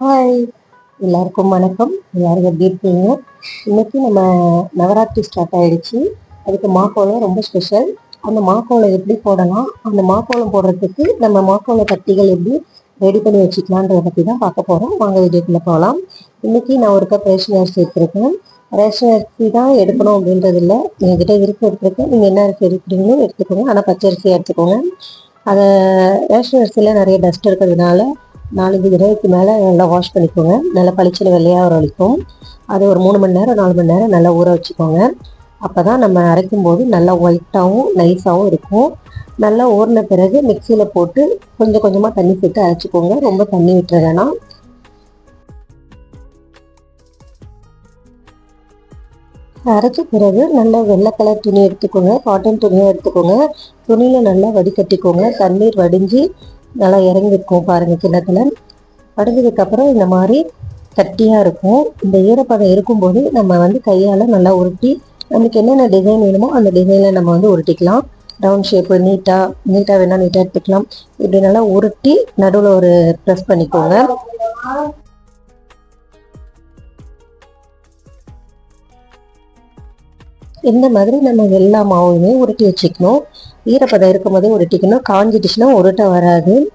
Hi எல்லாருக்கும் வணக்கம். எல்லாரும் எப்படி இருக்கீங்க? இன்னைக்கு நம்ம நவராத்திரி ஸ்டார்ட் ஆயிடுச்சு. அதுக்கு மாக்கோளம் ரொம்ப ஸ்பெஷல் அந்த மாக்கோளம் எப்படி போடலாம்? அந்த மாக்கோளம் போடுறதுக்கு நம்ம மாக்கோள கட்டிகள் எப்படி ரெடி பண்ணி வச்சுக்கலான்றத பற்றி தான் பார்க்க போகிறோம் வாங்க வீடியோக்குள்ளே போகலாம். இன்னைக்கு நான் ஒரு கப் ரேஷன் அரிசி எடுத்திருக்கேன். ரேஷன் அரிசி தான் எடுக்கணும் அப்படின்றது இல்லை எங்ககிட்ட இருக்கு எடுத்துருக்கேன். நீங்கள் என்ன அரிசி எடுக்கிறீங்களோ எடுத்துக்கோங்க. ஆனால் பச்சை அரிசியாக எடுத்துக்கோங்க. அதை ரேஷன் அரிசியில் நிறைய டஸ்ட் இருக்கிறதுனால நாலஞ்சு தடவைக்கு மேலே நல்லா வாஷ் பண்ணிக்கோங்க. நல்லா பளிச்சுன்னு வெள்ளையாக வர வரைக்கும். அது ஒரு மூணு மணி நேரம் நாலு மணி நேரம் நல்லா ஊற வச்சுக்கோங்க. அப்போ தான் நம்ம அரைக்கும் போது நல்லா ஒயிட்டாகவும் நைஸாகவும் இருக்கும். நல்லா ஊறின பிறகு மிக்சியில் போட்டு கொஞ்சம் கொஞ்சமாக தண்ணி சேர்த்து அரைச்சிக்கோங்க. ரொம்ப தண்ணி விட்டுற வேணாம். அரைச்ச பிறகு நல்லா வெள்ளை கலர் துணி எடுத்துக்கோங்க. காட்டன் துணியாக எடுத்துக்கோங்க. துணியில் நல்லா வடிகட்டிக்கோங்க. தண்ணீர் வடிஞ்சு நல்லா இறங்கிருக்கும் பாருங்கள் கிண்ணத்தில். வடிஞ்சதுக்கப்புறம் இந்த மாதிரி கட்டியாக இருக்கும். இந்த ஈரப்பதம் இருக்கும்போது நம்ம வந்து கையால் நல்லா உருட்டி நமக்கு என்னென்ன டிசைன் வேணுமோ அந்த டிசைனில் நம்ம வந்து உருட்டிக்கலாம். ரவுண்ட் ஷேப்பு நீட்டாக நீட்டாக வேணால் நீட்டாக எடுத்துக்கலாம். இப்படி நல்லா உருட்டி நடுவில் ஒரு ப்ரெஸ் பண்ணிக்கோங்க. இந்த மாதிரி நம்ம எல்லா மாவுமே உருட்டி வச்சுக்கணும். ஈரப்பதம் இருக்கும் போதே உருட்டிக்கணும். காஞ்சிடுச்சுன்னா உருட்ட வராது.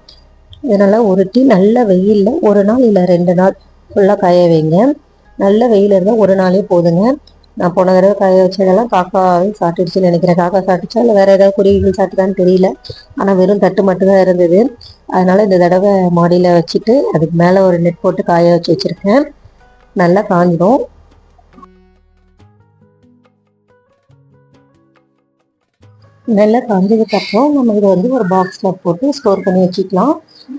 இதனால் உருட்டி நல்ல வெயிலில் ஒரு நாள் இல்லை ரெண்டு நாள் ஃபுல்லாக காய வைங்க. நல்ல வெயில் இருந்தால் ஒரு நாளே போதுங்க. நான் போன தடவை காய வச்சதெல்லாம் காக்காவே சாப்பிட்டுடுச்சுன்னு நினைக்கிறேன். காக்கா சாப்பிட்டுச்சா? இல்லை வேறு ஏதாவது குருவிகள் சாப்பிட்டுதான்னு தெரியல. ஆனால் வெறும் தட்டு மட்டும்தான் இருந்தது. அதனால் இந்த தடவை மாடியில் வச்சுட்டு அதுக்கு மேலே ஒரு நெட் போட்டு காய வச்சு வச்சுருக்கேன். நல்லா காஞ்சிடும் நல்லா காஞ்சதுக்கு அப்புறம் நம்ம இதை வந்து ஒரு பாக்ஸில் போட்டு ஸ்டோர் பண்ணி வச்சுக்கலாம்.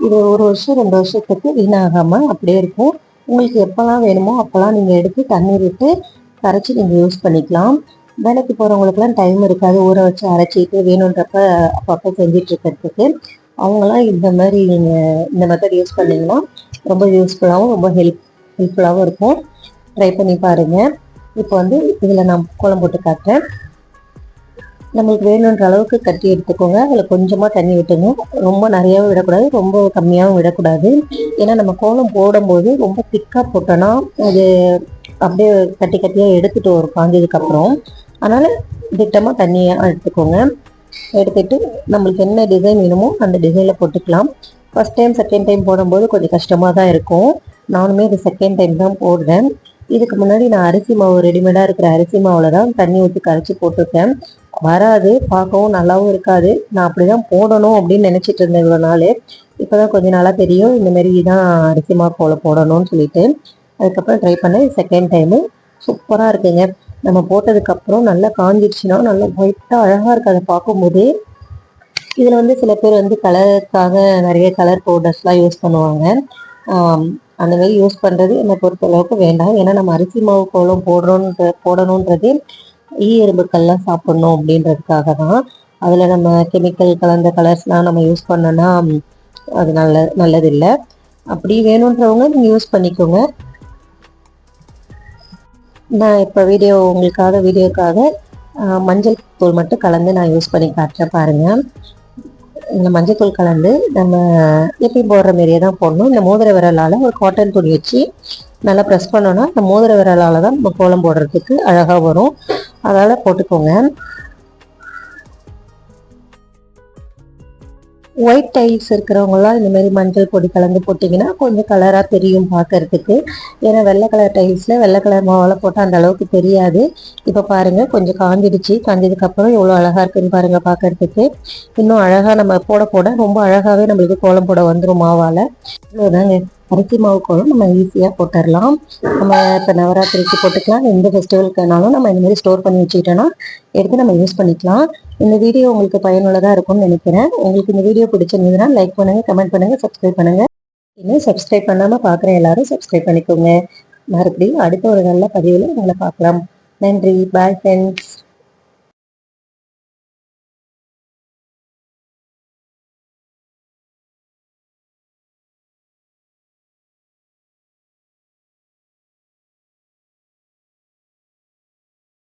இது ஒரு வருஷம் ரெண்டு வருஷத்துக்கு வீணாகாமல் அப்படியே இருக்கும். உங்களுக்கு எப்போல்லாம் வேணுமோ அப்போல்லாம் நீங்கள் எடுத்து தண்ணீர் விட்டு கரைச்சி நீங்கள் யூஸ் பண்ணிக்கலாம். வேலைக்கு போகிறவங்களுக்குலாம் டைம் இருக்காது. ஊற வச்சு அரைச்சிட்டு வேணுன்றப்ப அப்பப்போ செஞ்சுட்டு இருக்கிறதுக்கு. அவங்களாம் இந்த மாதிரி நீங்கள் இந்த மெத்தட் யூஸ் பண்ணிங்கன்னா ரொம்ப யூஸ்ஃபுல்லாகவும் ரொம்ப ஹெல்ப் ஹெல்ப்ஃபுல்லாகவும் இருக்கும். ட்ரை பண்ணி பாருங்கள் இப்போ வந்து இதில் நான் கோலம் போட்டு காட்டுறேன். நம்மளுக்கு வேணுன்ற அளவுக்கு கட்டி எடுத்துக்கோங்க. அதில் கொஞ்சமாக தண்ணி விட்டுங்க ரொம்ப நிறையாவும் விடக்கூடாது. ரொம்ப கம்மியாகவும் விடக்கூடாது. ஏன்னா நம்ம கோலம் போடும்போது ரொம்ப திக்காக போட்டோன்னா அது அப்படியே கட்டி கட்டியாக எடுத்துகிட்டு வரும் காஞ்சதுக்கப்புறம் அதனால் திட்டமாக தண்ணியை எடுத்துக்கோங்க. எடுத்துட்டு நம்மளுக்கு என்ன டிசைன் வேணுமோ அந்த டிசைனில் போட்டுக்கலாம். ஃபஸ்ட் டைம் செகண்ட் டைம் போடும்போது கொஞ்சம் கஷ்டமாக தான் இருக்கும். நானுமே இது செகண்ட் டைம் தான் போடுறேன். இதுக்கு முன்னாடி நான் அரிசி மாவு ரெடிமேடாக இருக்கிற அரிசி மாவில் தான் தண்ணி ஊற்றி கரைச்சி போட்டிருக்கேன். வராது பார்க்கவும் நல்லாவும் இருக்காது. நான் அப்படி தான் போடணும் அப்படின்னு நினச்சிட்டு இருந்தேன் இவ்வளோ நாள். இப்போ தான் கொஞ்சம் நாளாக தெரியும் இந்தமாரி தான் அரிசி மாவு போடணும்னு சொல்லிட்டு. அதுக்கப்புறம் ட்ரை பண்ணேன். செகண்ட் டைமு சூப்பராக இருக்குங்க. நம்ம போட்டதுக்கப்புறம் நல்லா காஞ்சிடுச்சுன்னா நல்லா ஒயிட்டாக அழகாக இருக்குது அதை பார்க்கும்போதே இதில் வந்து சில பேர் வந்து கலருக்காக நிறைய கலர் பவுடர்ஸ்லாம் யூஸ் பண்ணுவாங்க. அந்த மாதிரி யூஸ் பண்ணுறது என்னை பொறுத்த அளவுக்கு வேண்டாம். ஏன்னா நம்ம அரிசி மாவு கோலம் போடுறோன்ற போடணுன்றது ஈ எறும்புக்கள்லாம் சாப்பிடணும் அப்படின்றதுக்காக தான் அதில் நம்ம கெமிக்கல் கலந்த கலர்ஸ்லாம் நம்ம யூஸ் பண்ணோன்னா அது நல்ல நல்லதில்லை. அப்படி வேணுன்றவங்க நீங்கள் யூஸ் பண்ணிக்கோங்க. நான் இப்போ வீடியோ உங்களுக்காக வீடியோக்காக மஞ்சள் தூள் மட்டும் கலந்து நான் யூஸ் பண்ணி காட்டுறேன் பாருங்கள் இந்த மஞ்சள் தூள் கலந்து நம்ம எப்பயும் போடுற மாரியே தான் போடணும். இந்த மோதிர விரலால் ஒரு காட்டன் துணி வச்சு நல்லா ப்ரெஸ் பண்ணோன்னா இந்த மோதிர விரலால் தான் நம்ம கோலம் போடுறதுக்கு அழகாக வரும். அதனால் போட்டுக்கோங்க. ஒயிட் டைல்ஸ் இருக்கிறவங்களாம் இந்த மாதிரி மஞ்சள் பொடி கலந்து போட்டிங்கன்னா கொஞ்சம் கலராக தெரியும் பார்க்கறதுக்கு. ஏன்னா வெள்ளை கலர் டைல்ஸில் வெள்ளை கலர் மாவில் போட்டால் அந்த அளவுக்கு தெரியாது. இப்போ பாருங்கள் கொஞ்சம் காஞ்சிடுச்சு. காஞ்சதுக்கப்புறம் எவ்வளோ அழகாக இருக்குன்னு பாருங்கள் பார்க்கறதுக்கு. இன்னும் அழகாக நம்ம போட போட ரொம்ப அழகாகவே நம்மளுக்கு கோலம் போட வந்துடும் மாவால். இவ்வளோதாங்க அரிசி மாவு கோலம் நம்ம ஈஸியாக போட்டுடலாம் நம்ம இப்போ நவராத்திரிக்கு போட்டுக்கலாம். எந்த ஃபெஸ்டிவலுக்குனாலும் நம்ம இந்த மாதிரி ஸ்டோர் பண்ணி வச்சுக்கிட்டோன்னா எடுத்து நம்ம யூஸ் பண்ணிக்கலாம். இந்த வீடியோ உங்களுக்கு பயனுள்ளதாக இருக்கும்னு நினைக்கிறேன். உங்களுக்கு இந்த வீடியோ பிடிச்சிருந்ததுன்னா லைக் பண்ணுங்கள் கமெண்ட் பண்ணுங்கள் சப்ஸ்கிரைப் பண்ணுங்கள் இன்னும் சப்ஸ்கிரைப் பண்ணாமல் பார்க்குற எல்லாரும் சப்ஸ்கிரைப் பண்ணிக்கோங்க. மறுபடியும் அடுத்த ஒரு நல்ல பதிவில் உங்களை பார்க்கலாம். நன்றி. Bye friends